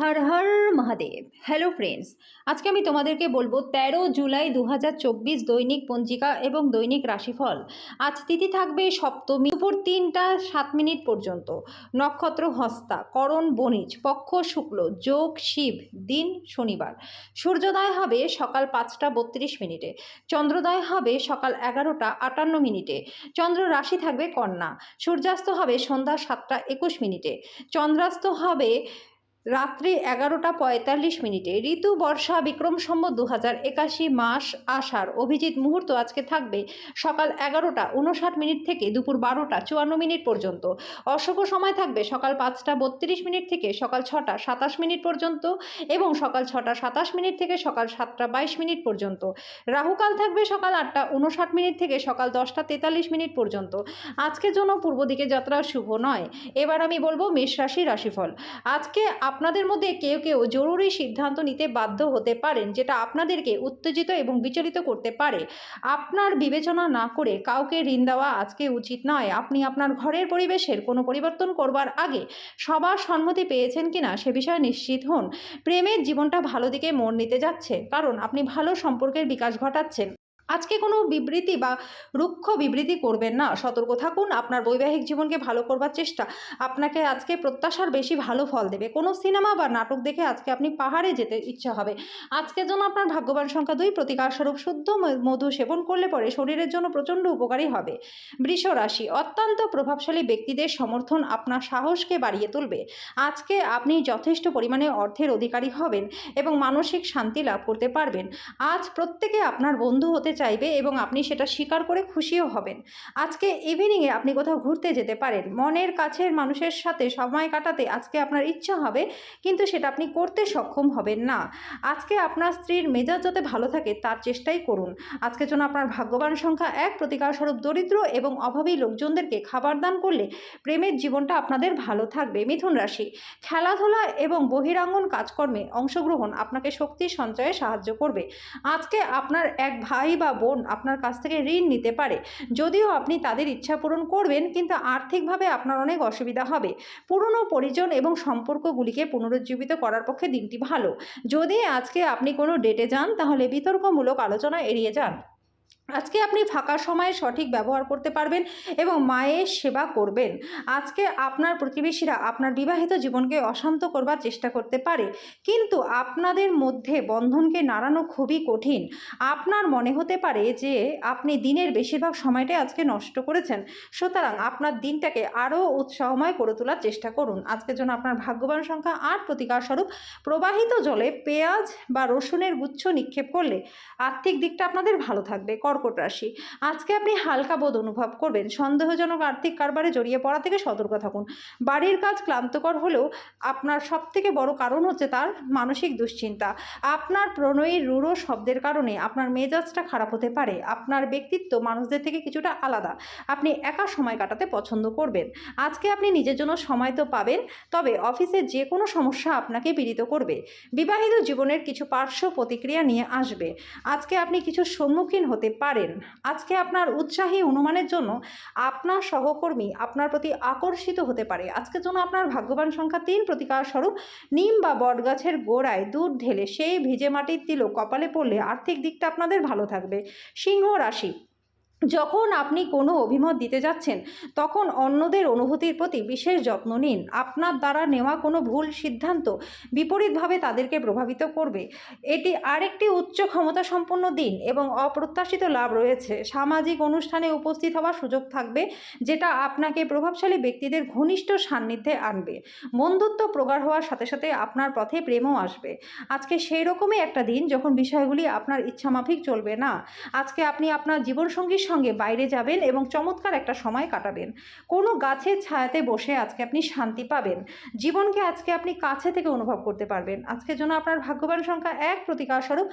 হর Har Mahadev. Hello friends আজকে আমি তোমাদেরকে বলব তেরো জুলাই দু হাজার চব্বিশ দৈনিক পঞ্জিকা এবং দৈনিক রাশিফল। আজ তিথি থাকবে সপ্তমী, দুপুর তিনটা সাত মিনিট পর্যন্ত। নক্ষত্র হস্তা, করণ বণিজ, পক্ষ শুক্ল, যোগ শিব, দিন শনিবার। সূর্যোদয় হবে সকাল পাঁচটা বত্রিশ মিনিটে। চন্দ্রোদয় হবে সকাল এগারোটা আটান্ন মিনিটে। চন্দ্র রাশি থাকবে কন্যা। সূর্যাস্ত হবে সন্ধ্যা সাতটা একুশ মিনিটে। চন্দ্রাস্ত হবে রাত্রি এগারোটা পঁয়তাল্লিশ মিনিটে ঋতু বর্ষা বিক্রম সম্বত দু হাজার একাশি মাস আষাঢ় অভিজিৎ মুহূর্ত আজকে থাকবে সকাল এগারোটা উনষাট মিনিট থেকে দুপুর বারোটা চুয়ান্ন মিনিট পর্যন্ত। অশুভ সময় থাকবে সকাল পাঁচটা বত্রিশ মিনিট থেকে সকাল ছটা সাতাশ মিনিট পর্যন্ত এবং সকাল ছটা সাতাশ মিনিট থেকে সকাল সাতটা বাইশ মিনিট পর্যন্ত। রাহুকাল থাকবে সকাল আটটা উনষাট মিনিট থেকে সকাল দশটা তেতাল্লিশ মিনিট পর্যন্ত। আজকের জন্য পূর্ব দিকে যাত্রা শুভ নয়। এবার আমি বলব মেষ রাশি রাশিফল। আজকে আপনাদের মধ্যে কেউ কেউ জরুরি সিদ্ধান্ত নিতে বাধ্য হতে পারেন, যেটা আপনাদেরকে উত্তেজিত এবং বিচলিত করতে পারে। আপনার বিবেচনা না করে কাউকে ঋণ দেওয়া আজকে উচিত নয়। আপনি আপনার ঘরের পরিবেশের কোনো পরিবর্তন করবার আগে সবার সম্মতি পেয়েছেন কিনা সে বিষয়ে নিশ্চিত হন। প্রেমের জীবনটা ভালো দিকে মোড় নিতে যাচ্ছে, কারণ আপনি ভালো সম্পর্কের বিকাশ ঘটাচ্ছেন। আজকে কোনো বিবৃতি বা রুক্ষ বিবৃতি করবেন না। সতর্ক থাকুন, আপনার বৈবাহিক জীবনকে ভালো করবার চেষ্টা। আপনাকে আজকে প্রত্যাশার বেশি ভালো ফল দেবে। কোনো সিনেমা বা নাটক দেখে আজকে আপনি পাহাড়ে যেতে ইচ্ছা হবে। আজকের জন্য আপনার ভাগ্যবান সংখ্যা দুই। প্রতিকার স্বরূপ শুদ্ধ মধু সেবন করলে পরে শরীরের জন্য প্রচণ্ড উপকারী হবে। বৃষ রাশি, অত্যন্ত প্রভাবশালী ব্যক্তিদের সমর্থন আপনার সাহসকে বাড়িয়ে তুলবে। আজকে আপনি যথেষ্ট পরিমাণে অর্থের অধিকারী হবেন এবং মানসিক শান্তি লাভ করতে পারবেন। আজ প্রত্যেকে আপনার বন্ধু হতে চাইবে এবং আপনি সেটা স্বীকার করে খুশিও হবেন। আজকে ইভিনিংয়ে আপনি কোথাও ঘুরতে যেতে পারেন। মনের কাছের মানুষের সাথে সময় কাটাতে আজকে আপনার ইচ্ছা হবে, কিন্তু সেটা আপনি করতে সক্ষম হবেন না। আজকে আপনার স্ত্রীর মেজাজ যাতে ভালো থাকে, তার চেষ্টাই করুন। আজকের জন্য আপনার ভাগ্যবান সংখ্যা এক প্রতিকার স্বরূপ দরিদ্র এবং অভাবী লোকজনদেরকে খাবার দান করলে প্রেমের জীবনটা আপনাদের ভালো থাকবে। মিথুন রাশি, খেলাধুলা এবং বহিরাঙ্গন কাজকর্মে অংশগ্রহণ আপনাকে শক্তি সঞ্চয়ে সাহায্য করবে। আজকে আপনার এক ভাই বা বোন আপনার কাছ থেকে ঋণ নিতে পারে। যদিও আপনি তাদের ইচ্ছা পূরণ করবেন, কিন্তু আর্থিকভাবে আপনার অনেক অসুবিধা হবে। পুরনো পরিজন এবং সম্পর্কগুলিকে পুনরুজ্জীবিত করার পক্ষে দিনটি ভালো। যদি আজকে আপনি কোনো ডেটে যান, তাহলে বিতর্কমূলক আলোচনা এড়িয়ে যান। আজকে আপনি ফাঁকা সময়ে সঠিক ব্যবহার করতে পারবেন এবং মায়ের সেবা করবেন। আজকে আপনার প্রতিবেশীরা আপনার বিবাহিত জীবনকে অশান্ত করবার চেষ্টা করতে পারে। কিন্তু আপনাদের মধ্যে বন্ধনকে নাড়ানো খুবই কঠিন। আপনার মনে হতে পারে যে আপনি দিনের বেশিরভাগ সময়টাই আজকে নষ্ট করেছেন। সুতরাং আপনার দিনটাকে আরও উৎসাহময় করে তোলার চেষ্টা করুন। আজকের জন্য আপনার ভাগ্যবান সংখ্যা আট প্রতিকার স্বরূপ প্রবাহিত জলে পেঁয়াজ বা রসুনের গুচ্ছ নিক্ষেপ করলে আর্থিক দিকটা আপনাদের ভালো থাকবে। কর্কট রাশি আজকে আপনি হালকা বোধ অনুভব করবেন। সন্দেহজনক আর্থিক কারবারে জড়িয়ে পড়া থেকে সতর্ক থাকুন। বাড়ির কাজ ক্লান্তকর হলেও আপনার সব থেকে বড় কারণ হচ্ছে তার মানসিক দুশ্চিন্তা। আপনার প্রণয়ীর রূঢ় শব্দের কারণে আপনার মেজাজটা খারাপ হতে পারে। আপনার ব্যক্তিত্ব মানুষদের থেকে কিছুটা আলাদা। আপনি একা সময় কাটাতে পছন্দ করবেন। আজকে আপনি নিজের জন্য সময় তো পাবেন, তবে অফিসের যে কোনো সমস্যা আপনাকে পীড়িত করবে। বিবাহিত জীবনের কিছু পার্শ্ব প্রতিক্রিয়া নিয়ে আসবে। আজকে আপনি কিছু সম্মুখীন হতে পারেন আজকে আপনার উৎসাহী অনুমানের জন্য আপনার সহকর্মী আপনার প্রতি আকর্ষিত হতে পারে। আজকের জন্য আপনার ভাগ্যবান সংখ্যা তিন প্রতিকার স্বরূপ নিম বা বটগাছের গোড়ায় দুধ ঢেলে সেই ভিজে মাটির তিলক কপালে পড়লে আর্থিক দিকটা আপনাদের ভালো থাকবে। সিংহ রাশি যখন আপনি কোনো অভিমত দিতে যাচ্ছেন, তখন অন্যদের অনুভূতির প্রতি বিশেষ যত্ন নিন। আপনার দ্বারা নেওয়া কোনো ভুল সিদ্ধান্ত বিপরীতভাবে তাদেরকে প্রভাবিত করবে। এটি আরেকটি উচ্চ ক্ষমতা সম্পন্ন দিন এবং অপ্রত্যাশিত লাভ রয়েছে। সামাজিক অনুষ্ঠানে উপস্থিত হওয়ার সুযোগ থাকবে, যেটা আপনাকে প্রভাবশালী ব্যক্তিদের ঘনিষ্ঠ সান্নিধ্যে আনবে। বন্ধুত্ব প্রগাঢ় হওয়ার সাথে সাথে আপনার পথে প্রেমও আসবে। আজকে সেই রকমই একটা দিন যখন বিষয়গুলি আপনার ইচ্ছামাফিক চলবে না। আজকে আপনি আপনার জীবনসঙ্গীর সঙ্গে বাইরে যাবেন এবং চমৎকার একটা সময় কাটাবেন। কোনো গাছের ছায়াতে বসে আজকে আপনি শান্তি পাবেন। জীবনকে আজকে আপনি কাছে থেকে অনুভব করতে পারবেন। আজকে জন্য আপনার ভাগ্যবান সংখ্যা এক প্রতিকার স্বরূপ।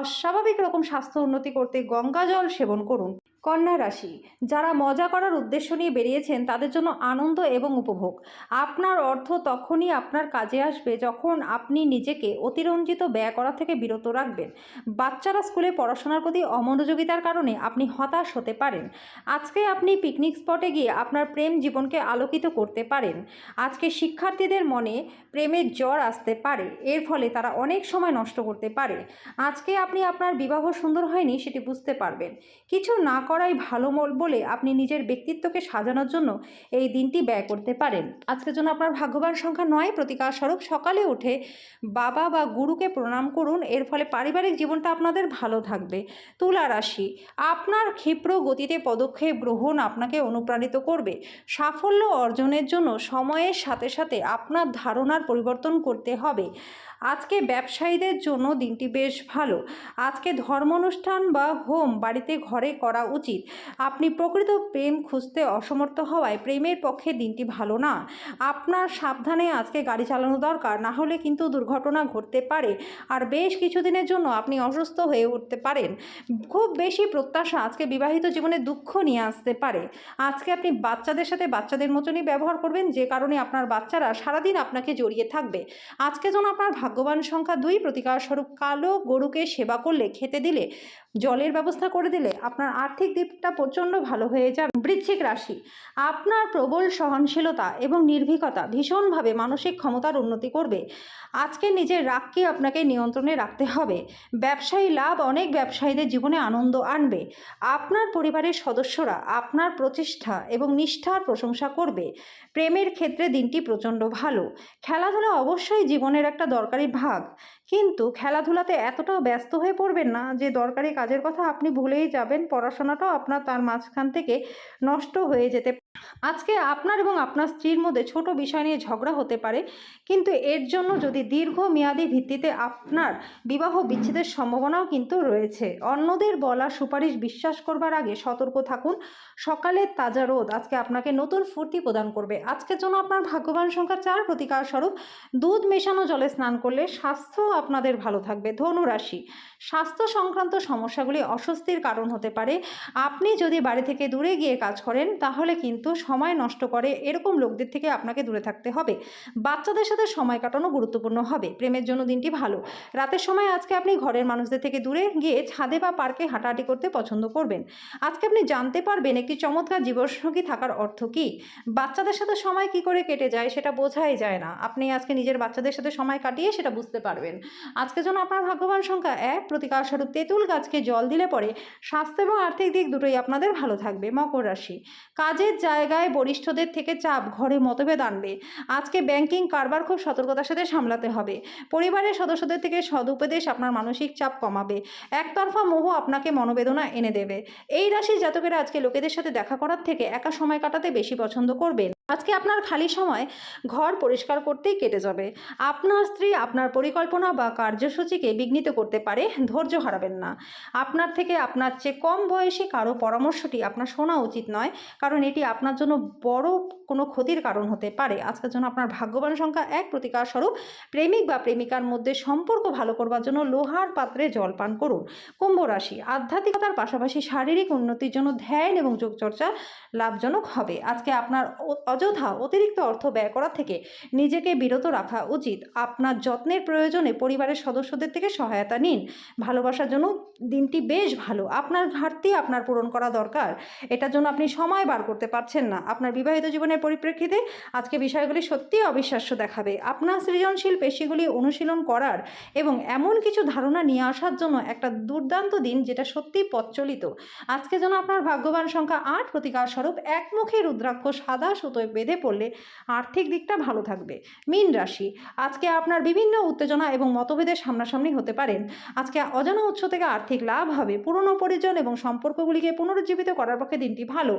অস্বাভাবিক রকম স্বাস্থ্য উন্নতি করতে গঙ্গা জল সেবন করুন। কন্যা রাশি। যারা মজা করার উদ্দেশ্য নিয়ে বেরিয়েছেন, তাদের জন্য আনন্দ এবং উপভোগ। আপনার অর্থ তখনই আপনার কাজে আসবে যখন আপনি নিজেকে অতিরঞ্জিত ব্যয় করা থেকে বিরত রাখবেন। বাচ্চারা স্কুলে পড়াশোনার প্রতি অমনোযোগিতার কারণে আপনি হতাশ হতে পারেন। আজকে আপনি পিকনিক স্পটে গিয়ে আপনার প্রেম জীবনকে আলোকিত করতে পারেন। আজকে শিক্ষার্থীদের মনে প্রেমের জ্বর আসতে পারে। এর ফলে তারা অনেক সময় নষ্ট করতে পারে। আজকে আপনি আপনার বিবাহ সুন্দর হয়নি, সেটি বুঝতে পারবেন। কিছু না করাই ভালো বলে আপনি নিজের ব্যক্তিত্বকে সাজানোর জন্য এই দিনটি ব্যয় করতে পারেন। আজকের জন্য আপনার ভাগ্যবান সংখ্যা নয়। প্রতিকার স্বরূপ সকালে উঠে বাবা বা গুরুকে প্রণাম করুন। এর ফলে পারিবারিক জীবনটা আপনাদের ভালো থাকবে। তুলা রাশি, আপনার ক্ষিপ্র গতিতে পদক্ষেপ গ্রহণ আপনাকে অনুপ্রাণিত করবে। সাফল্য অর্জনের জন্য সময়ের সাথে সাথে আপনার ধারণার পরিবর্তন করতে হবে। আজকে ব্যবসায়ীদের জন্য দিনটি বেশ ভালো। আজকে ধর্ম অনুষ্ঠান বা হোম বাড়িতে ঘরে করা উচিত। আপনি প্রকৃত প্রেম খুঁজতে অসমর্থ হওয়ায় প্রেমের পক্ষে দিনটি ভালো না। আপনার সাবধানে আজকে গাড়ি চালানো দরকার, না হলে কিন্তু দুর্ঘটনা ঘটতে পারে আর বেশ কিছুদিনের জন্য আপনি অসুস্থ হয়ে উঠতে পারেন। খুব বেশি প্রত্যাশা আজকে বিবাহিত জীবনে দুঃখ নিয়ে আসতে পারে। আজকে আপনি বাচ্চাদের সাথে বাচ্চাদের মতনই ব্যবহার করবেন, যে কারণে আপনার বাচ্চারা সারাদিন আপনাকে জড়িয়ে থাকবে। আজকে যেন আপনার ভাগ্যবান সংখ্যা দুই প্রতিকার স্বরূপ কালো গরুকে সেবা করলে, খেতে দিলে, জলের ব্যবস্থা করে দিলে আপনার আর্থিক দিকটা প্রচণ্ড ভালো হয়ে যাবে। বৃশ্চিক রাশি, আপনার প্রবল সহনশীলতা এবং নির্ভীকতা ভীষণভাবে মানসিক ক্ষমতার উন্নতি করবে। আজকে নিজের রাগকে আপনাকে নিয়ন্ত্রণে রাখতে হবে। ব্যবসায়ী লাভ অনেক ব্যবসায়ীদের জীবনে আনন্দ আনবে। আপনার পরিবারের সদস্যরা আপনার প্রচেষ্টা এবং নিষ্ঠার প্রশংসা করবে। প্রেমের ক্ষেত্রে দিনটি প্রচণ্ড ভালো। খেলাধুলা অবশ্যই জীবনের একটা দরকারি ভাগ কিন্তু খেলাধুলাতে এতটাও ব্যস্ত হয়ে পড়বেন না যে দরকারি কাজের কথা আপনি ভুলেই যাবেন, পড়াশোনাটাও আপনার তার মাঝখান থেকে নষ্ট হয়ে যেতে আজকে আপনার এবং আপনার স্ত্রীর মধ্যে ছোট বিষয় নিয়ে ঝগড়া হতে পারে, কিন্তু এর জন্য যদি দীর্ঘমেয়াদী ভিত্তিতে আপনার বিবাহ বিচ্ছেদের সম্ভাবনাও কিন্তু রয়েছে। অন্যদের বলা সুপারিশ বিশ্বাস করবার আগে সতর্ক থাকুন, সকালের তাজা রোদ আজকে আপনাকে নতুন ফুর্তি প্রদান করবে। আজকের জন্য আপনার ভাগ্যবান সংখ্যা চার প্রতিকার স্বরূপ, দুধ মেশানো জলে স্নান করলে স্বাস্থ্য আপনাদের ভালো থাকবে। ধনু রাশি স্বাস্থ্য সংক্রান্ত সমস্যাগুলি অস্বস্তির কারণ হতে পারে। আপনি যদি বাড়ি থেকে দূরে গিয়ে কাজ করেন, তাহলে কিন্তু সময় নষ্ট করে এরকম লোকদের থেকে আপনাকে দূরে থাকতে হবে। বাচ্চাদের সাথে সময় কাটানো গুরুত্বপূর্ণ হবে। প্রেমের জন্য দিনটি ভালো। রাতের সময় আজকে আপনি ঘরের মানুষদের থেকে দূরে গিয়ে ছাদে বা পার্কে হাঁটাহাঁটি করতে পছন্দ করবেন। আজকে আপনি জানতে পারবেন একটি চমৎকার জীবনসঙ্গী থাকার অর্থ কী? বাচ্চাদের সাথে সময় কি করে কেটে যায় সেটা বোঝাই যায় না। আপনি আজকে নিজের বাচ্চাদের সাথে সময় কাটিয়ে সেটা বুঝতে পারবেন। আজকের জন্য আপনার ভাগ্যবান সংখ্যা এক। প্রতিকার স্বরূপ তেঁতুল গাছকে জল দিলে পরে স্বাস্থ্য এবং আর্থিক দিক দুটোই আপনাদের ভালো থাকবে। মকর রাশি। কাজের জায়গায় বরিষ্ঠদের থেকে চাপ, ঘরে মতভেদ আনবে। আজকে ব্যাংকিং কারবার খুব সতর্কতার সাথে সামলাতে হবে। পরিবারের সদস্যদের থেকে সদুপদেশ আপনার মানসিক চাপ কমাবে। একতরফা মোহ আপনাকে মনোবেদনা এনে দেবে। এই রাশির জাতকেরা আজকে লোকেদের সাথে দেখা করার থেকে একা সময় কাটাতে বেশি পছন্দ করবেন। আজকে আপনার খালি সময় ঘর পরিষ্কার করতেই কেটে যাবে। আপনার স্ত্রী আপনার পরিকল্পনা বা কার্যসূচিকে বিঘ্নিত করতে পারে, ধৈর্য হারাবেন না। আপনার থেকে আপনার চেয়ে কম বয়সী কারও পরামর্শটি আপনার শোনা উচিত নয়, কারণ এটি আপনার জন্য বড় কোনো ক্ষতির কারণ হতে পারে। আজকের জন্য আপনার ভাগ্যবান সংখ্যা এক প্রতিকার স্বরূপ, প্রেমিক বা প্রেমিকার মধ্যে সম্পর্ক ভালো করবার জন্য লোহার পাত্রে জল পান করুন। কুম্ভ রাশি, আধ্যাত্মিকতার পাশাপাশি শারীরিক উন্নতির জন্য ধ্যান এবং যোগচর্চা লাভজনক হবে। আজকে আপনার অযথা অতিরিক্ত অর্থ ব্যয় করা থেকে নিজেকে বিরত রাখা উচিত। আপনার যত্নের প্রয়োজনে পরিবারের সদস্যদের থেকে সহায়তা নিন। ভালোবাসার জন্য দিনটি বেশ ভালো। আপনার ঘাটতি আপনার পূরণ করা দরকার। এটার জন্য আপনি সময় বার করতে পারছেন না। আপনার বিবাহিত জীবনের পরিপ্রেক্ষিতে আজকে বিষয়গুলি সত্যিই অবিশ্বাস্য দেখাবে। আপনার সৃজনশীল পেশিগুলি অনুশীলন করার এবং এমন কিছু ধারণা নিয়ে আসার জন্য একটা দুর্দান্ত দিন যেটা সত্যিই প্রচলিত। আজকে যেন আপনার ভাগ্যবান সংখ্যা আট প্রতিকার স্বরূপ একমুখী রুদ্রাক্ষ সাদা সুতোয় বেঁধে পড়লে আর্থিক দিকটা ভালো থাকবে। মীন রাশি, আজকে আপনার বিভিন্ন উত্তেজনা এবং মতভেদের সামনাসামনি হতে পারেন আজকে অজানা উৎস থেকে আর্থিক লাভ হবে, পুরনো পরিজন এবং সম্পর্কগুলিকে পুনরুজ্জীবিত করার পক্ষে দিনটি ভালো।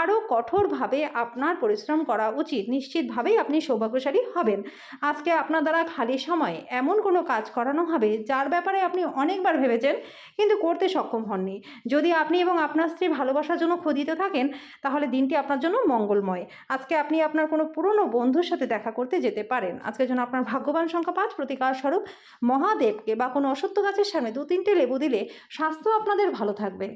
আরও কঠোরভাবে আপনার পরিশ্রম করা উচিত, নিশ্চিতভাবেই আপনি সৌভাগ্যশালী হবেন। আজকে আপনার দ্বারা খালি সময়ে এমন কোনো কাজ করানো হবে, যার ব্যাপারে আপনি অনেকবার ভেবেছেন, কিন্তু করতে সক্ষম হননি। যদি আপনি এবং আপনার স্ত্রী ভালোবাসার জন্য খোদিতে থাকেন, তাহলে দিনটি আপনার জন্য মঙ্গলময়। আজকে আপনি আপনার কোনো পুরনো বন্ধুর সাথে দেখা করতে যেতে পারেন। আজকে যেন আপনার ভাগ্যবান সংখ্যা পাঁচ। প্রতিকার স্বরূপ মহাদেবকে বা কোনো অসত্য গাছের সামনে দু তিনটে লেবু দিলে স্বাস্থ্য আপনাদের ভালো থাকবে।